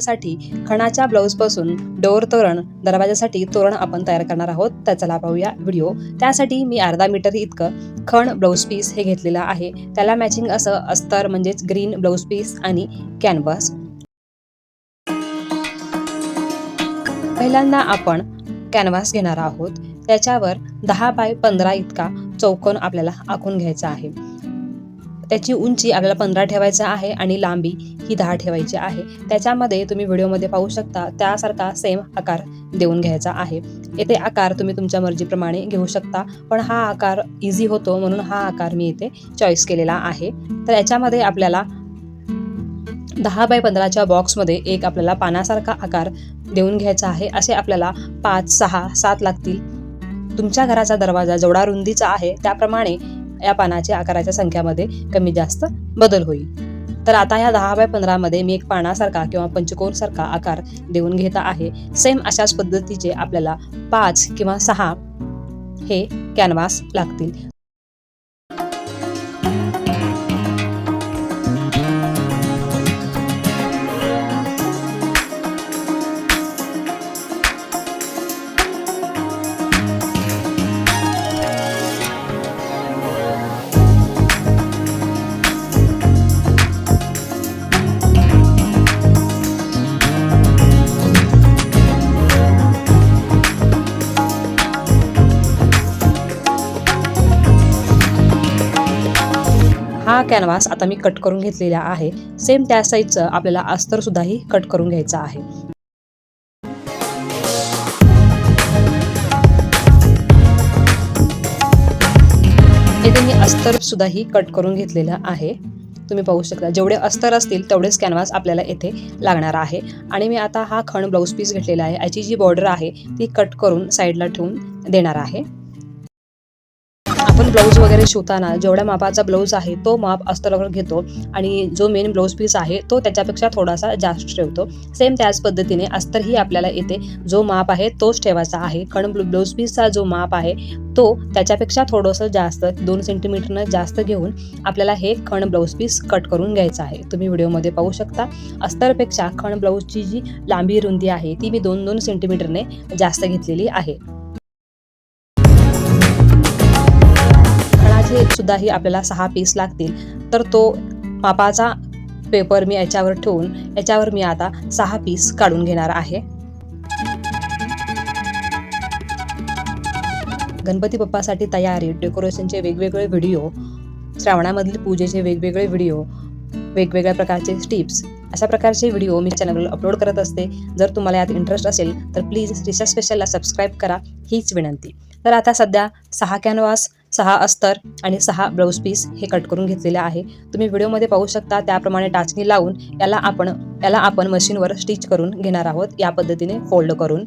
साठी खणाच्या ब्लाऊजपासून डोर तोरण दरवाजासाठी तोरण आपण तयार करणार आहोत. तर चला पाहूया व्हिडिओ. त्यासाठी मी अर्धा मीटर इतकं खण ब्लाऊज पीस हे घेतलेलं आहे. त्याला मॅचिंग असं अस्तर म्हणजेच ग्रीन ब्लाऊज पीस आणि कॅनव्हास पहिल्यांदा आपण कॅनव्हास घेणार आहोत. त्याच्यावर दहा बाय पंधरा इतका चौकोन आपल्याला आखून घ्यायचा आहे. त्याची उंची आपल्याला पंधरा ठेवायचं आहे आणि लांबी ही दहा ठेवायची आहे. त्याच्यामध्ये तुम्ही व्हिडिओमध्ये पाहू शकता त्यासारखा सेम आकार देऊन घ्यायचा आहे. येथे आकार तुम्ही तुमच्या मर्जीप्रमाणे घेऊ शकता पण हा आकार इझी होतो म्हणून हा आकार मी इथे चॉईस केलेला आहे. तर याच्यामध्ये आपल्याला दहा बाय पंधराच्या बॉक्समध्ये एक आपल्याला पानासारखा आकार देऊन घ्यायचा आहे. असे आपल्याला पाच सहा सात लागतील. तुमच्या घराचा दरवाजा जेवढा रुंदीचा आहे त्याप्रमाणे या पानाच्या आकाराच्या संख्यामध्ये कमी जास्त बदल होईल. तर आता या दहा बाय पंधरामध्ये मी एक पानासारखा किंवा पंचकोनसारखा आकार देऊन घेत आहे. सेम अशाच पद्धतीचे आपल्याला पाच किंवा सहा हे कॅनव्हास लागतील. हा कॅनव्हास आता मी कट करून घेतलेला आहे. सेम त्या साईजचं आपल्याला अस्तर सुद्धाही कट करून घ्यायचं आहे. इथे मी अस्तर सुद्धाही कट करून घेतलेलं आहे. तुम्ही पाहू शकता जेवढे अस्तर असतील तेवढेच कॅनव्हास आपल्याला येथे लागणार आहे. आणि मी आता हा खण ब्लाऊज पीस घेतलेला आहे. याची जी बॉर्डर आहे ती कट करून साईडला ठेवून देणार आहे. आपण ब्लाऊज वगैरे शिवताना जेवढ्या मापाचा ब्लाऊज आहे तो माप अस्तरावर घेतो आणि जो मेन ब्लाऊज पीस आहे तो त्याच्यापेक्षा थोडासा जास्त ठेवतो. सेम त्याच पद्धतीने अस्तरही आपल्याला येते. जो माप आहे तोच ठेवायचा आहे. कारण ब्लाऊज पीसचा जो माप आहे तो त्याच्यापेक्षा थोडंसं जास्त दोन सेंटीमीटरनं जास्त घेऊन आपल्याला हे खण ब्लाऊज पीस कट करून घ्यायचं आहे. तुम्ही व्हिडिओमध्ये पाहू शकता. अस्तरपेक्षा खण ब्लाऊजची जी लांबी रुंदी आहे ती मी दोन दोन सेंटीमीटरने जास्त घेतलेली आहे. खणाचे सुद्धाही आपल्याला सहा पीस लागतील. तर तो पापाचा पेपर मी याच्यावर ठेवून याच्यावर मी आता सहा पीस काढून घेणार आहे. गणपती बाप्पासाठी तयारी डेकोरेशनचे वेगवेगळे व्हिडिओ श्रावणामधील पूजेचे वेगवेगळे व्हिडिओ वेगवेगळ्या प्रकारचे टिप्स अशा प्रकारचे व्हिडिओ मी चॅनलवर अपलोड करत असते. जर तुम्हाला यात इंटरेस्ट असेल तर प्लीज रिसर्च स्पेशलला सबस्क्राईब करा हीच विनंती. तर आता सध्या सहा कॅनव्हास सहा अस्तर आणि सहा ब्लाऊज पीस हे कट करून घेतलेले आहे. तुम्ही व्हिडिओमध्ये पाहू शकता त्याप्रमाणे टाचणी लावून याला आपण याला आपण मशीनवर स्टिच करून घेणार आहोत. या पद्धतीने फोल्ड करून.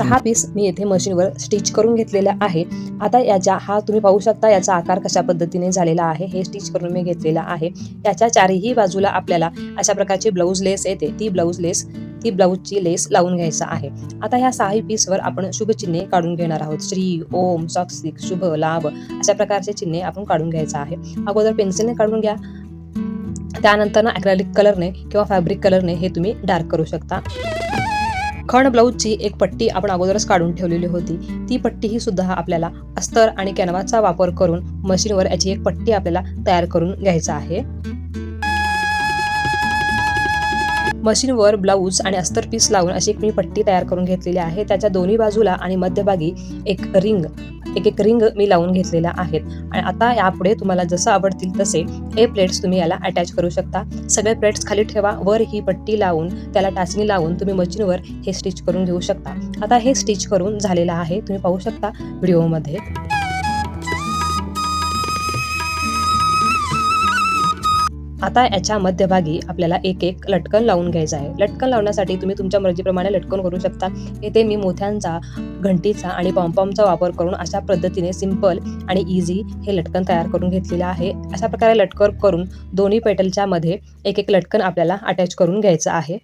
सहा पीस मी येथे मशीनवर स्टिच करून घेतलेला आहे. आता याच्या हा तुम्ही पाहू शकता याचा आकार कशा पद्धतीने झालेला आहे हे स्टिच करून मी घेतलेला आहे. याच्या चारही बाजूला आपल्याला अशा प्रकारची ब्लाऊज लेस येते. ती ब्लाऊज लेस ती ब्लाऊजची लेस लावून घ्यायचा आहे. आता ह्या सहाही पीसवर आपण शुभचिन्हे काढून घेणार आहोत. श्री ओम सक्सिक शुभ लाभ अशा प्रकारचे चिन्हे आपण काढून घ्यायचं आहे. अगोदर पेन्सिलने काढून घ्या. त्यानंतर ना अक्रॅलिक कलरने किंवा फॅब्रिक कलरने हे तुम्ही डार्क करू शकता. खण ब्लाऊजची एक पट्टी आपण अगोदरच काढून ठेवलेली होती. ती पट्टी ही सुद्धा आपल्याला अस्तर आणि कॅनवाचा वापर करून मशीनवर याची एक पट्टी आपल्याला तयार करून घ्यायचा आहे. मशीनवर ब्लाऊज आणि अस्तर पीस लावून अशी एक मी पट्टी तयार करून घेतलेली आहे. त्याच्या दोन्ही बाजूला आणि मध्यभागी एक रिंग एक एक रिंग मी लावून घेतलेल्या आहेत. आणि आता यापुढे तुम्हाला जसं आवडतील तसे हे प्लेट्स तुम्ही याला अटॅच करू शकता. सगळे प्लेट्स खाली ठेवा वर ही पट्टी लावून त्याला टाचणी लावून तुम्ही मशीनवर हे स्टिच करून घेऊ शकता. आता हे स्टिच करून झालेलं आहे. तुम्ही पाहू शकता व्हिडिओमध्ये आता याच्या मध्यभागी आपल्याला एक एक लटकन लावून घ्यायचं आहे. लटकन लावण्यासाठी तुम्ही तुमच्या मर्जीप्रमाणे लटकन करू शकता. येथे मी मोठ्यांचा घंटीचा आणि पॉम्पॉमचा वापर करून अशा पद्धतीने सिंपल आणि इझी हे लटकन तयार करून घेतलेलं आहे. अशा प्रकारे लटकन करून दोन्ही पेटलच्या मध्ये एक एक लटकन आपल्याला अटॅच करून घ्यायचं आहे.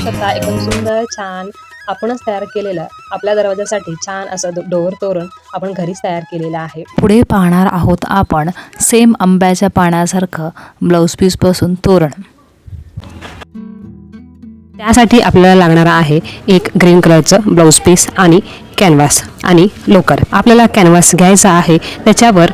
शकता एकदम सुंदर छान आपणच तयार केलेलं आपल्या दरवाजासाठी छान असं दो- डोअर तोरण आपण घरीच तयार केलेलं आहे. पुढे पाहणार आहोत आपण सेम आंब्याच्या पाण्यासारखं ब्लाऊज पीसपासून तोरण. त्यासाठी आपल्याला लागणार आहे एक ग्रीन कलरचं ब्लाऊज पीस आणि कॅनव्हास आणि लोकर. आपल्याला कॅनव्हास घ्यायचा आहे त्याच्यावर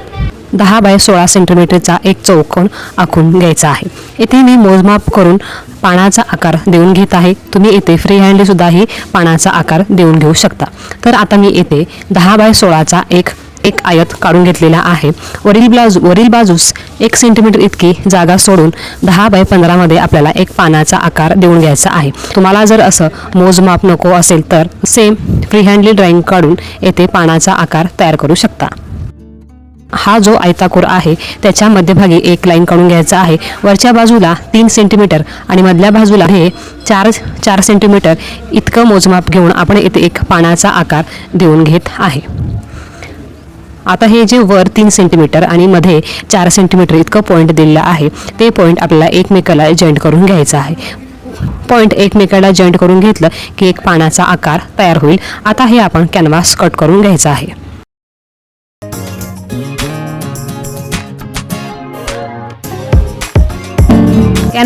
दहा बाय सोळा सेंटीमीटरचा एक चौकोन आखून घ्यायचा आहे. इथे मी मोजमाप करून पानाचा आकार देऊन घेत आहे. तुम्ही इथे फ्री हँडलीसुद्धाही पानाचा आकार देऊन घेऊ शकता. तर आता मी येथे दहा बाय सोळाचा एक एक आयत काढून घेतलेला आहे. वरील ब्लाऊज वरील बाजूस एक सेंटीमीटर इतकी जागा सोडून दहा बाय पंधरामध्ये आपल्याला एक पानाचा आकार देऊन घ्यायचा आहे. तुम्हाला जर असं मोजमाप नको असेल तर सेम फ्री हँडली ड्रॉइंग काढून येथे पानाचा आकार तयार करू शकता. हा जो आयताकोर आहे त्याच्या मध्यभागी एक लाईन काढून घ्यायचा आहे. वरच्या बाजूला तीन सेंटीमीटर आणि मधल्या बाजूला हे चार चार सेंटीमीटर इतकं मोजमाप घेऊन आपण इथे एक पानाचा आकार देऊन घेत आहे. आता हे जे वर तीन सेंटीमीटर आणि मध्ये चार सेंटीमीटर इतकं पॉईंट दिलेलं आहे ते पॉईंट आपल्याला एकमेकाला जॉईंट करून घ्यायचं आहे. पॉईंट एकमेकाला जॉईंट करून घेतलं की एक पानाचा आकार तयार होईल. आता हे आपण कॅनव्हास कट करून घ्यायचा आहे.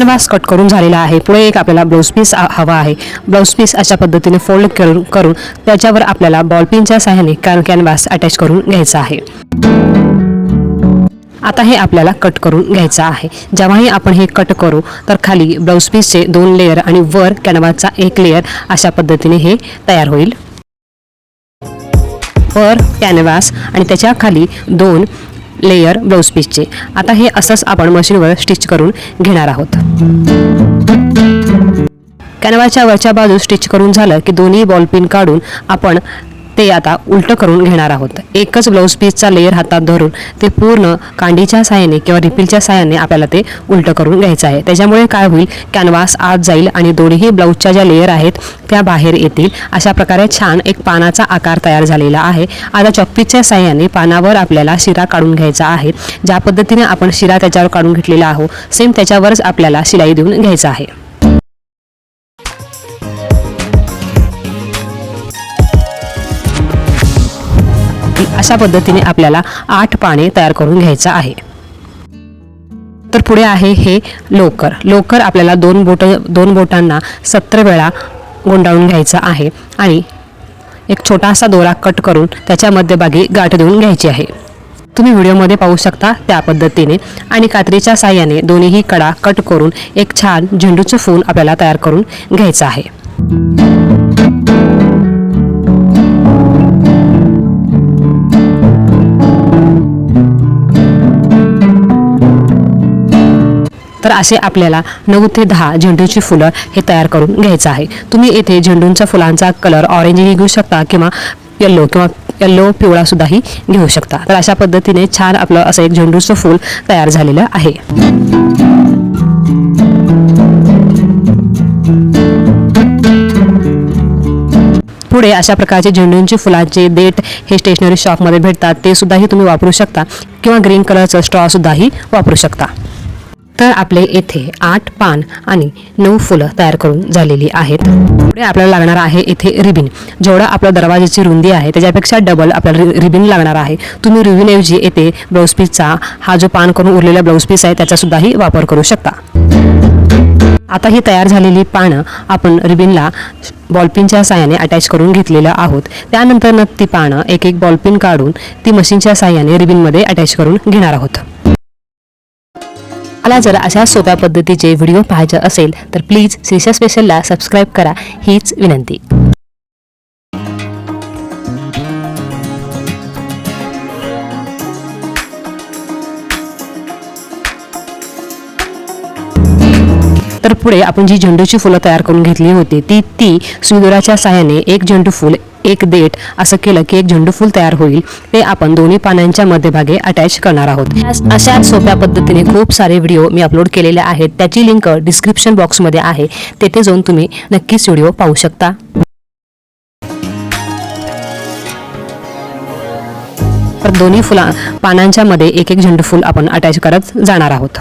कॅनव्हास कट करून झालेला आहे. पुढे एक आपल्याला ब्लाऊज पीस हवा आहे. ब्लाऊज पीस अशा पद्धतीने फोल्ड करून करून त्याच्यावर आपल्याला बॉलपिनच्या सहाय्याने कॅन कॅनवास अटॅच करून घ्यायचा आहे. आता हे आपल्याला कट करून घ्यायचं आहे. जेव्हाही आपण हे कट करू तर खाली ब्लाऊज पीसचे दोन लेयर आणि वर कॅनवासचा एक लेयर अशा पद्धतीने हे तयार होईल. वर कॅनव्हास आणि त्याच्याखाली दोन लेयर ब्लाऊज पीसचे आता हे असंच आपण मशीनवर स्टिच करून घेणार आहोत. कॅनवाच्या वरच्या बाजू स्टिच करून झालं की दोन्ही बॉल पिन काढून आपण ते आता उलटं करून घेणार आहोत. एकच ब्लाऊज पीसचा लेयर हातात धरून ते पूर्ण कांडीच्या साहाय्याने किंवा रिपीलच्या साहाय्याने आपल्याला ते उलटं करून घ्यायचं आहे. त्याच्यामुळे काय होईल? कॅनव्हास आत जाईल आणि दोन्ही ब्लाऊजच्या ज्या लेयर आहेत त्या बाहेर येतील. अशा प्रकारे छान एक पानाचा आकार तयार झालेला आहे. आता चॉकपीसच्या साहाय्याने पानावर आपल्याला शिरा काढून घ्यायचा आहे. ज्या पद्धतीने आपण शिरा त्याच्यावर काढून घेतलेला आहोत सेम त्याच्यावरच आपल्याला शिलाई देऊन घ्यायचा आहे. अशा पद्धतीने आपल्याला आठ पाने तयार करून घ्यायचं आहे. तर पुढे आहे हे लोकर. लोकर आपल्याला दोन बोट दोन बोटांना सत्तर वेळा गुंडाळून घ्यायचं आहे आणि एक छोटासा दोरा कट करून त्याच्या मध्यभागी गाठ देऊन घ्यायची आहे. तुम्ही व्हिडिओमध्ये पाहू शकता त्या पद्धतीने आणि कात्रीच्या साह्याने दोन्हीही कडा कट करून एक छान झेंडूचं फूल आपल्याला तयार करून घ्यायचं आहे. तर असे आपल्याला नऊ ते दहा झेंडूची फुलं हे तयार करून घ्यायचं आहे. तुम्ही येथे झेंडूंच्या फुलांचा कलर ऑरेंजही घेऊ शकता किंवा येल्लो किंवा येल्लो पिवळा सुद्धाही घेऊ शकता. तर अशा पद्धतीने छान आपलं असं एक झेंडूचं फूल तयार झालेलं आहे. पुढे अशा प्रकारचे झेंडूंचे फुलांचे देठ हे स्टेशनरी शॉपमध्ये भेटतात. ते सुद्धाही तुम्ही वापरू शकता किंवा ग्रीन कलरचं स्ट्रॉ सुद्धाही वापरू शकता. तर आपले येथे आठ पान आणि नऊ फुलं तयार करून झालेली आहेत. पुढे आपल्याला लागणार आहे येथे रिबिन. जेवढा आपल्या दरवाजाची रुंदी आहे त्याच्यापेक्षा डबल आपल्याला रि- रिबिन लागणार आहे. तुम्ही रिबिनऐवजी येथे ब्लाऊज पीसचा हा जो पान करून उरलेला ब्लाऊज पीस आहे त्याचा सुद्धाही वापर करू शकता. आता ही तयार झालेली पानं आपण रिबिनला बॉलपिनच्या साह्याने अटॅच करून घेतलेलं आहोत. त्यानंतर ती पानं एक एक बॉलपिन काढून ती मशीनच्या साह्याने रिबिनमध्ये अटॅच करून घेणार आहोत. तुम्हाला जर अशा सोप्या पद्धतीचे व्हिडिओ पाहायचे असेल तर प्लीज श्रीशा स्पेशलला सबस्क्राईब करा. हीच विनंती. तर पुढे आपण जी झेंडूची फुलं तयार करून घेतली होती ती ती सुदुराच्या साहाय्याने एक झेंडू फूल एक देठ असं केलं की एक झेंडूफूल तयार होईल. ते आपण दोन्ही पानांच्या मध्यभागी अटॅच करणार आहोत. अशा- सोप्या पद्धतीने खूप सारे व्हिडिओ मी अपलोड केलेले आहेत. त्याची लिंक डिस्क्रिप्शन बॉक्समध्ये आहे. तेथे जाऊन तुम्ही नक्कीच व्हिडिओ पाहू शकता. तर दोन्ही फुला पानांच्या मध्ये एक एक झेंडूफूल आपण अटॅच करत जाणार आहोत.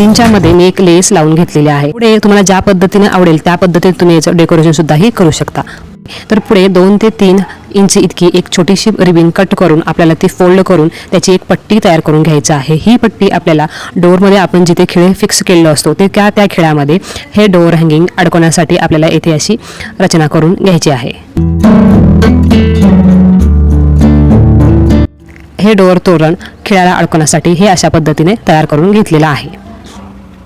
अगदींच्या मध्ये मी एक लेस लावून घेतलेली आहे. पुढे तुम्हाला ज्या पद्धतीने आवडेल त्या पद्धतीने तुम्ही याचं डेकोरेशन सुद्धाही करू शकता. तर पुढे दोन ते तीन इंच इतकी एक छोटीशी रिबिन कट करून आपल्याला ती फोल्ड करून त्याची एक पट्टी तयार करून घ्यायची आहे. ही पट्टी आपल्याला डोअरमध्ये आपण जिथे खिळे फिक्स केलेलो असतो ते त्या त्या खिळ्यामध्ये हे डोअर हँगिंग अडकवण्यासाठी आपल्याला येथे अशी रचना करून घ्यायची आहे. हे डोअर तोरण खिळ्याला अडकवण्यासाठी हे अशा पद्धतीने तयार करून घेतलेलं आहे.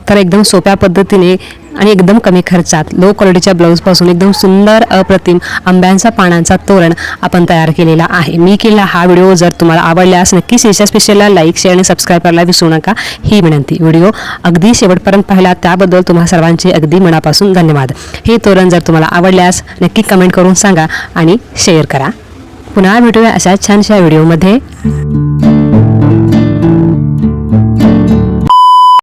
तर एकदम सोप्या पद्धतीने आणि एकदम कमी खर्चात लो क्वालिटीच्या ब्लाऊजपासून एकदम सुंदर अप्रतिम आंब्यांचा पानांचा तोरण आपण तयार केलेला आहे. मी केलेला हा व्हिडिओ जर तुम्हाला आवडल्यास नक्कीच याच्या स्पेशलला लाईक शेअर आणि सबस्क्राईब करायला विसरू नका. ही विनंती. व्हिडिओ अगदी शेवटपर्यंत पाहिला त्याबद्दल तुम्हा सर्वांचे अगदी मनापासून धन्यवाद. हे तोरण जर तुम्हाला आवडल्यास नक्की कमेंट करून सांगा आणि शेअर करा. पुन्हा भेटूया अशा छानशा व्हिडिओमध्ये